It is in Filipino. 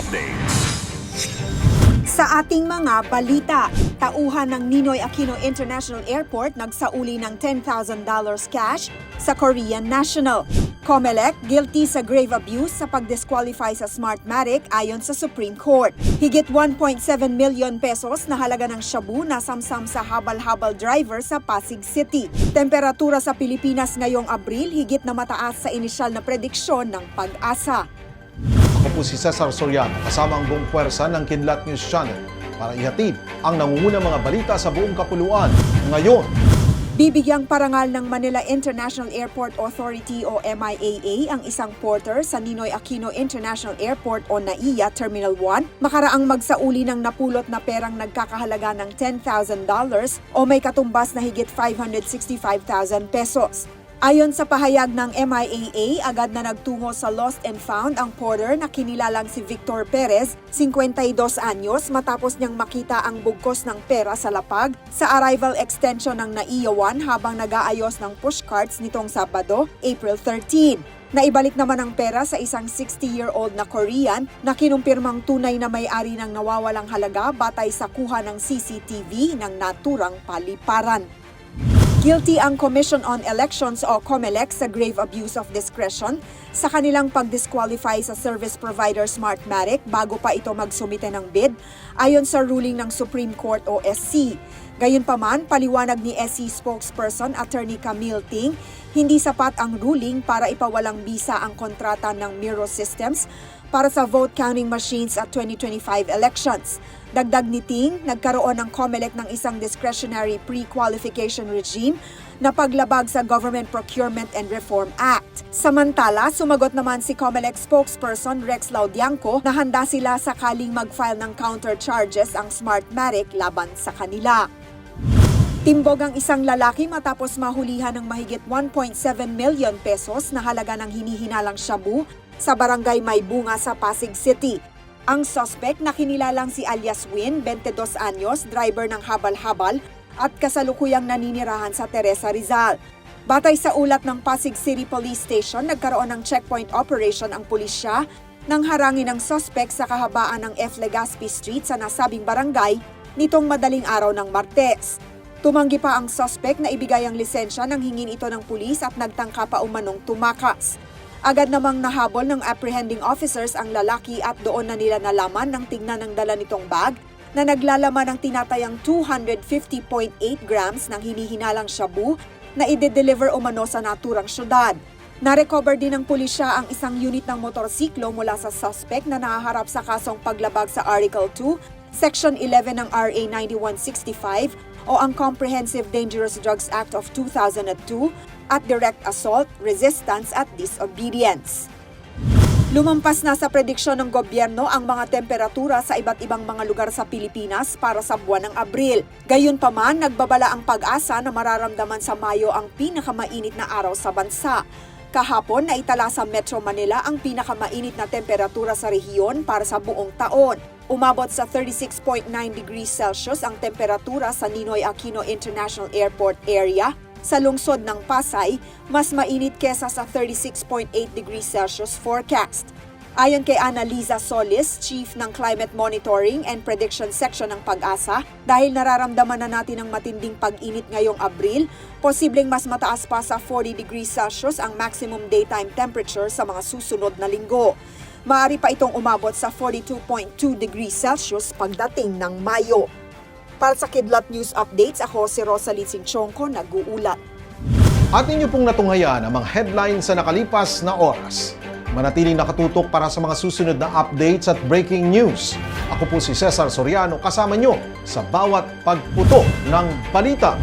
Updates. Sa ating mga balita, tauhan ng Ninoy Aquino International Airport nagsauli ng $10,000 cash sa Korean National. Comelec guilty sa grave abuse sa pagdisqualify sa Smartmatic ayon sa Supreme Court. Higit 1.7 million pesos na halaga ng shabu na samsam sa habal-habal driver sa Pasig City. Temperatura sa Pilipinas ngayong Abril higit na mataas sa inisyal na prediksyon ng pag-asa. Ako po si Cesar Soriano kasama ang buong puwersa ng Kidlat News Channel para ihatid ang nangungunang mga balita sa buong kapuluan. Ngayon, Bibigyang parangal ng Manila International Airport Authority o MIAA ang isang porter sa Ninoy Aquino International Airport o NAIA Terminal 1 makaraang magsauli ng napulot na perang nagkakahalaga ng $10,000 o may katumbas na higit 565,000 pesos. Ayon sa pahayag ng MIAA, agad na nagtungo sa lost and found ang porter na kinilalang si Victor Perez, 52 anyos matapos niyang makita ang bugkos ng pera sa lapag sa arrival extension ng NAIA 1 habang nag-aayos ng pushcarts nitong Sabado, April 13. Naibalik naman ang pera sa isang 60-year-old na Korean na kinumpirmang tunay na may-ari ng nawawalang halaga batay sa kuha ng CCTV ng naturang paliparan. Guilty ang Commission on Elections o COMELEC sa grave abuse of discretion sa kanilang pag-disqualify sa service provider Smartmatic bago pa ito magsumite ng bid ayon sa ruling ng Supreme Court o SC. Gayunpaman, paliwanag ni SC spokesperson Attorney Camille Ting, hindi sapat ang ruling para ipawalang bisa ang kontrata ng Miro Systems para sa vote counting machines at 2025 elections. Dagdag ni Ting, nagkaroon ng COMELEC ng isang discretionary pre-qualification regime na paglabag sa Government Procurement and Reform Act. Samantala, sumagot naman si COMELEC spokesperson Rex Laudianco na handa sila sakaling mag-file ng counter charges ang Smartmatic laban sa kanila. Timbog ang isang lalaki matapos mahulihan ng mahigit 1.7 million pesos na halaga ng hinihinalang shabu sa barangay Maybunga sa Pasig City. Ang suspect na kinilalang si alias Win, 22 anyos, driver ng habal-habal at kasalukuyang naninirahan sa Teresa Rizal. Batay sa ulat ng Pasig City Police Station, nagkaroon ng checkpoint operation ang pulisya nang harangin ng suspect sa kahabaan ng F. Legazpi Street sa nasabing barangay nitong madaling araw ng Martes. Tumanggi pa ang suspect na ibigay ang lisensya nang hingin ito ng pulis at nagtangka pa umanong tumakas. Agad namang nahabol ng apprehending officers ang lalaki at doon na nila nalaman ng tingnan ng dala nitong bag na naglalaman ng tinatayang 250.8 grams ng hinihinalang shabu na ide-deliver umano sa naturang syudad. Narecover din ng pulisya ang isang unit ng motorsiklo mula sa suspect na nahaharap sa kasong paglabag sa Article 2, Section 11 ng RA 9165 o ang Comprehensive Dangerous Drugs Act of 2002 at direct assault, resistance at disobedience. Lumampas na sa prediksyon ng gobyerno ang mga temperatura sa iba't ibang mga lugar sa Pilipinas para sa buwan ng Abril. Gayunpaman, nagbabala ang pag-asa na mararamdaman sa Mayo ang pinakamainit na araw sa bansa. Kahapon, naitala sa Metro Manila ang pinakamainit na temperatura sa rehiyon para sa buong taon. Umabot sa 36.9 degrees Celsius ang temperatura sa Ninoy Aquino International Airport area sa lungsod ng Pasay, mas mainit kesa sa 36.8 degrees Celsius forecast. Ayon kay Annalisa Solis, Chief ng Climate Monitoring and Prediction Section ng Pag-asa, dahil nararamdaman na natin ang matinding pag-init ngayong Abril, posibleng mas mataas pa sa 40 degrees Celsius ang maximum daytime temperature sa mga susunod na linggo. Maaari pa itong umabot sa 42.2 degrees Celsius pagdating ng Mayo. Para sa Kidlat News Updates, ako si Rosalie Sinchonko, nag-uulat. at ninyo pong natunghayan ang mga headlines sa nakalipas na oras. Manatiling nakatutok para sa mga susunod na updates at breaking news. Ako po si Cesar Soriano kasama nyo sa bawat pagputo ng balita.